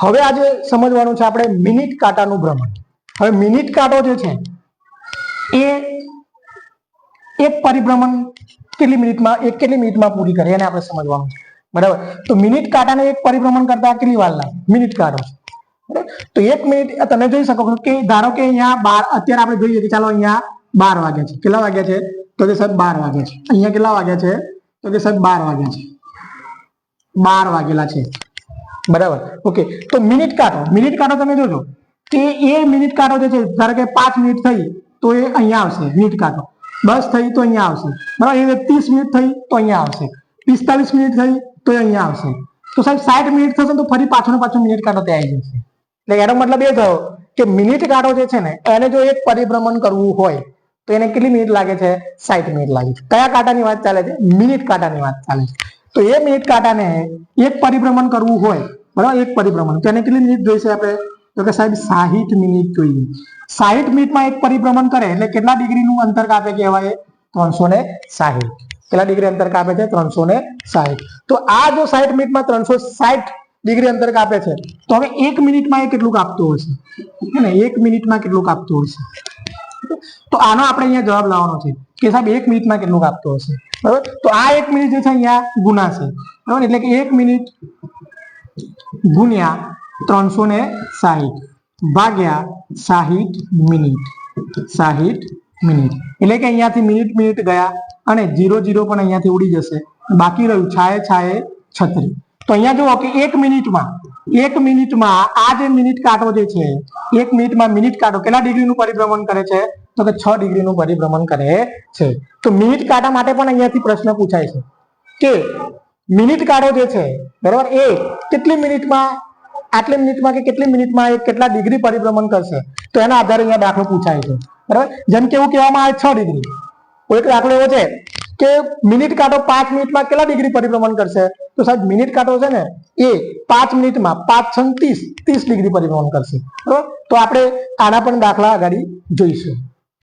હવે આજે સમજવાનું છે આપણે મિનિટ કાંટાનું ભ્રમણ. હવે મિનિટ કાંટો જે છે, એ એક પરિભ્રમણ કેટલી મિનિટમાં એક કેટલી મિનિટમાં પૂરી કરે એને આપણે સમજવાનું છે. બરાબર? તો મિનિટ કાંટાને એક પરિભ્રમણ કરતા કેટલી વાર લાગે મિનિટ કાંટો? તો એક મિનિટ તમે જોઈ શકો છો કે ધારો કે અહીંયા બાર, અત્યારે આપણે જોઈએ કે ચાલો અહીંયા બાર વાગ્યા છે. કેટલા વાગ્યા છે? તો કે સાહેબ બાર વાગ્યા છે. અહીંયા કેટલા વાગ્યા છે? તો કે સાહેબ બાર વાગ્યા છે. બાર વાગેલા છે. બરાબર. ઓકે, તો મિનિટ કાંટો મિનિટ કાંટો તમે જોજો. કે એ મિનિટ કાંટો જે છે, ધારો કે પાંચ મિનિટ થઈ, તો એ અહીંયા આવશે. મિનિટ કાંટો દસ થઈ, તો અહીંયા આવશે. બરાબર? એ ત્રીસ મિનિટ થઈ, તો અહીંયા આવશે. પિસ્તાલીસ મિનિટ થઈ, તો અહીંયા આવશે. તો સાહેબ, સાઠ મિનિટ થશે તો ફરી પાછો ને પાછો મિનિટ કાંટો ત્યાં આવી જશે. એટલે એનો મતલબ એ થયો કે મિનિટ કાંટો જે છે ને, એને જો એક પરિભ્રમણ કરવું હોય, તો એને કેટલી મિનિટ લાગે છે? સાઠ મિનિટ લાગે છે. કયા કાંટાની વાત ચાલે છે? મિનિટ કાંટાની વાત ચાલે છે. તો એ મિનિટ કાંટાને એક પરિભ્રમણ કરવું હોય બરાબર? એક પરિભ્રમણ. તો એને કેટલી મિનિટ જોઈશે આપણે? તો કે સાહેબ, સાહીઠ મિનિટ જોઈએ. સાહીઠ મિનિટમાં એક પરિભ્રમણ કરે એટલે કેટલા ડિગ્રીનું અંતર કાપે કહેવાય? ત્રણસો ને સાહીઠ. કેટલા ડિગ્રી અંતર કાપે છે? ત્રણસો ને સાહીઠ. તો આ જો સાહીઠ મિનિટમાં ત્રણસો સાહીઠ ડિગ્રી અંતર કાપે છે, તો હવે એક મિનિટમાં એ કેટલું કાપતું હશે? હે ને? એક મિનિટમાં કેટલું કાપતું હશે? તો આનો આપણે અહીંયા જવાબ લાવવાનો છે કે સાહેબ, એક મિનિટમાં કેટલું કાપતું હશે? બરાબર? તો આ એક મિનિટ જે છે અહીંયા ગુના છે બરાબર? એટલે કે એક મિનિટ ગુણ્યા ત્રણસો ને સાહીઠ. ભાગ્યા સાહીઠ મિનિટ. સાહીઠ મિનિટ. એટલે કે અહીંયાથી મિનિટ મિનિટ ગયા અને જીરો જીરો પણ અહીંયાથી ઉડી જશે. બાકી રહ્યું છાએ છાએ છત્રી. તો અહીંયા જુઓ કે એક મિનિટમાં એક મિનિટમાં આ જે મિનિટ કાંટો જે છે, એક મિનિટમાં મિનિટ કાંટો કેટલા ડિગ્રીનું પરિભ્રમણ કરે છે? તો કે છ ડિગ્રીનું પરિભ્રમણ કરે છે. તો મિનિટ કાંટા માટે પણ અહીંયાથી પ્રશ્ન પૂછાય છે કે મિનિટ કાઢો જે છે, બરાબર? એ કેટલી મિનિટમાં, આટલી મિનિટમાં કે કેટલી મિનિટમાં એ કેટલા ડિગ્રી પરિભ્રમણ કરશે? તો એના આધારે અહીંયા દાખલો પૂછાય છે. બરાબર? જેમ કે એવું કહેવામાં આવે, છ ડિગ્રી. એક દાખલો એવો છે કે મિનિટ કાંટો પાંચ મિનિટમાં કેટલા ડિગ્રી પરિભ્રમણ કરશે? તો સાહેબ, મિનિટ કાંટો છે ને, એ પાંચ મિનિટમાં પાંચ છ ત્રીસ ત્રીસ ડિગ્રી પરિભ્રમણ કરશે. બરાબર? તો આપણે આના પણ દાખલા આગળ જોઈશું.